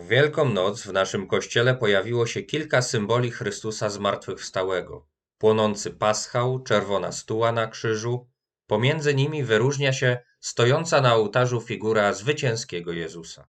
W Wielką Noc w naszym kościele pojawiło się kilka symboli Chrystusa zmartwychwstałego. Płonący paschał, czerwona stuła na krzyżu. Pomiędzy nimi wyróżnia się stojąca na ołtarzu figura zwycięskiego Jezusa.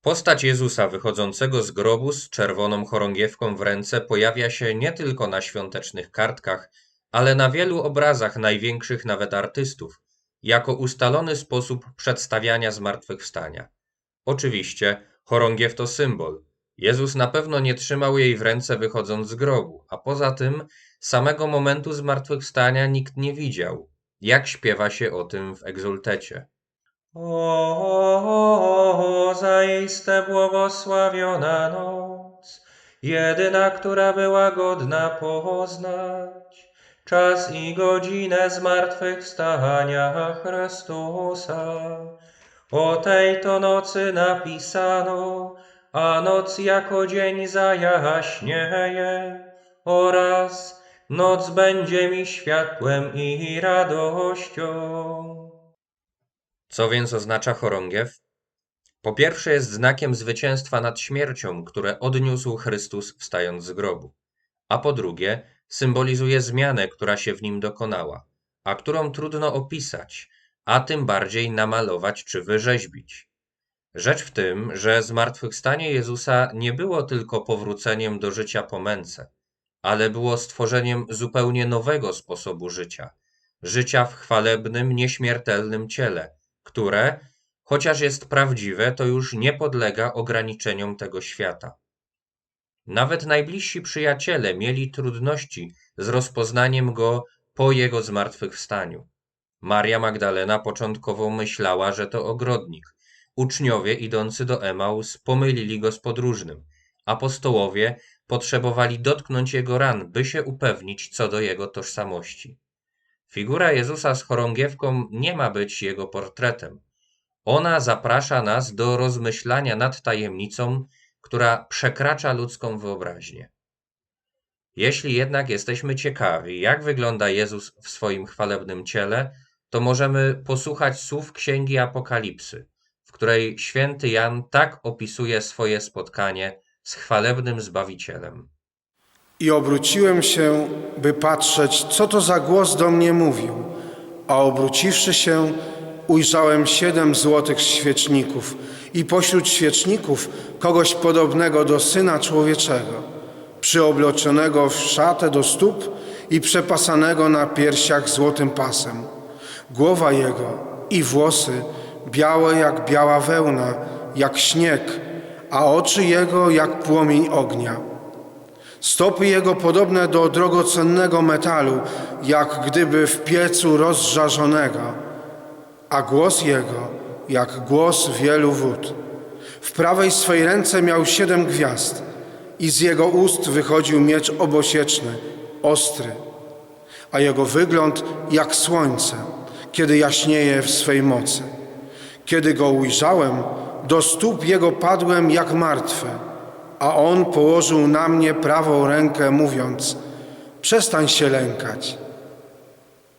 Postać Jezusa wychodzącego z grobu z czerwoną chorągiewką w ręce pojawia się nie tylko na świątecznych kartkach, ale na wielu obrazach największych nawet artystów, jako ustalony sposób przedstawiania zmartwychwstania. Oczywiście, chorągiew to symbol. Jezus na pewno nie trzymał jej w ręce wychodząc z grobu, a poza tym samego momentu zmartwychwstania nikt nie widział, jak śpiewa się o tym w egzultecie. O, zaiste błogosławiona noc, jedyna, która była godna poznać czas i godzinę zmartwychwstania Chrystusa. O tej to nocy napisano, a noc jako dzień zajaśnieje oraz noc będzie mi światłem i radością. Co więc oznacza chorągiew? Po pierwsze jest znakiem zwycięstwa nad śmiercią, które odniósł Chrystus wstając z grobu. A po drugie, symbolizuje zmianę, która się w nim dokonała, a którą trudno opisać, a tym bardziej namalować czy wyrzeźbić. Rzecz w tym, że zmartwychwstanie Jezusa nie było tylko powróceniem do życia po męce, ale było stworzeniem zupełnie nowego sposobu życia życia w chwalebnym, nieśmiertelnym ciele które, chociaż jest prawdziwe, to już nie podlega ograniczeniom tego świata. Nawet najbliżsi przyjaciele mieli trudności z rozpoznaniem go po jego zmartwychwstaniu. Maria Magdalena początkowo myślała, że to ogrodnik. Uczniowie idący do Emaus pomylili go z podróżnym. Apostołowie potrzebowali dotknąć jego ran, by się upewnić co do jego tożsamości. Figura Jezusa z chorągiewką nie ma być jego portretem. Ona zaprasza nas do rozmyślania nad tajemnicą, która przekracza ludzką wyobraźnię. Jeśli jednak jesteśmy ciekawi, jak wygląda Jezus w swoim chwalebnym ciele, to możemy posłuchać słów Księgi Apokalipsy, w której święty Jan tak opisuje swoje spotkanie z chwalebnym Zbawicielem. I obróciłem się, by patrzeć, co to za głos do mnie mówił. A obróciwszy się, ujrzałem siedem złotych świeczników i pośród świeczników kogoś podobnego do Syna Człowieczego, przyobloczonego w szatę do stóp i przepasanego na piersiach złotym pasem. Głowa jego i włosy białe jak biała wełna, jak śnieg, a oczy jego jak płomień ognia. Stopy jego podobne do drogocennego metalu, jak gdyby w piecu rozżarzonego, a głos jego jak głos wielu wód. W prawej swej ręce miał siedem gwiazd i z jego ust wychodził miecz obosieczny, ostry, a jego wygląd jak słońce, kiedy jaśnieje w swej mocy. Kiedy go ujrzałem, do stóp jego padłem jak martwy a on położył na mnie prawą rękę, mówiąc: Przestań się lękać.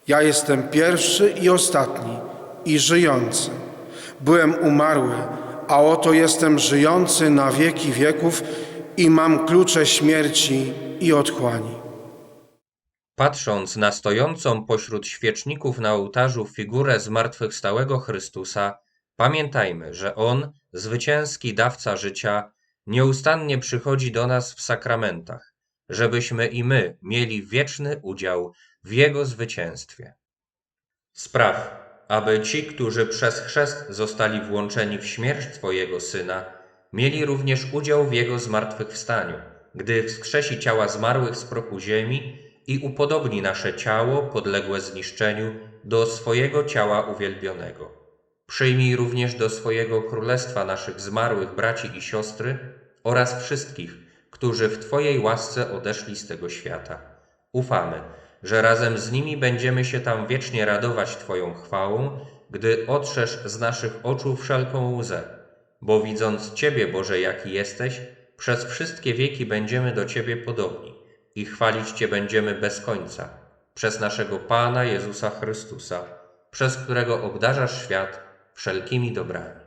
Ja jestem pierwszy i ostatni i żyjący. Byłem umarły, a oto jestem żyjący na wieki wieków i mam klucze śmierci i otchłani. Patrząc na stojącą pośród świeczników na ołtarzu figurę zmartwychwstałego Chrystusa, pamiętajmy, że On, zwycięski dawca życia, nieustannie przychodzi do nas w sakramentach, żebyśmy i my mieli wieczny udział w Jego zwycięstwie. Spraw, aby ci, którzy przez chrzest zostali włączeni w śmierć Twojego Syna, mieli również udział w Jego zmartwychwstaniu, gdy wskrzesi ciała zmarłych z prochu ziemi i upodobni nasze ciało podległe zniszczeniu do swojego ciała uwielbionego. Przyjmij również do swojego królestwa naszych zmarłych braci i siostry oraz wszystkich, którzy w Twojej łasce odeszli z tego świata. Ufamy, że razem z nimi będziemy się tam wiecznie radować Twoją chwałą, gdy otrzesz z naszych oczu wszelką łzę, bo widząc Ciebie, Boże, jaki jesteś, przez wszystkie wieki będziemy do Ciebie podobni i chwalić Cię będziemy bez końca. przez naszego Pana Jezusa Chrystusa, przez którego obdarzasz świat wszelkimi dobrami.